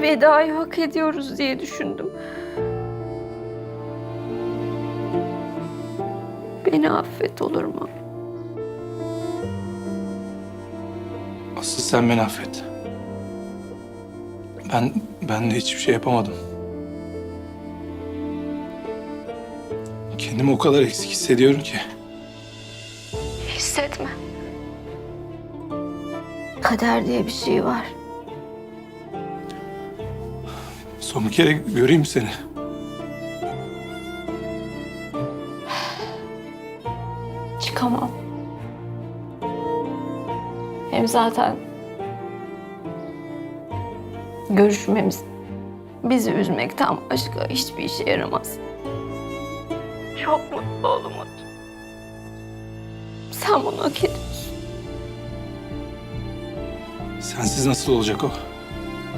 bir vedayı hak ediyoruz diye düşündüm. Beni affet olur mu? Asıl sen beni affet. Ben, ben de hiçbir şey yapamadım. Kendimi o kadar eksik hissediyorum ki. Hissetme. Kader diye bir şey var. Son bir kere göreyim seni. Çıkamam. Hem zaten görüşmemiz bizi üzmekten başka hiçbir işe yaramaz. Çok mutlu ol Umut. Sen bunu hak ediyorsun. Sensiz nasıl olacak o?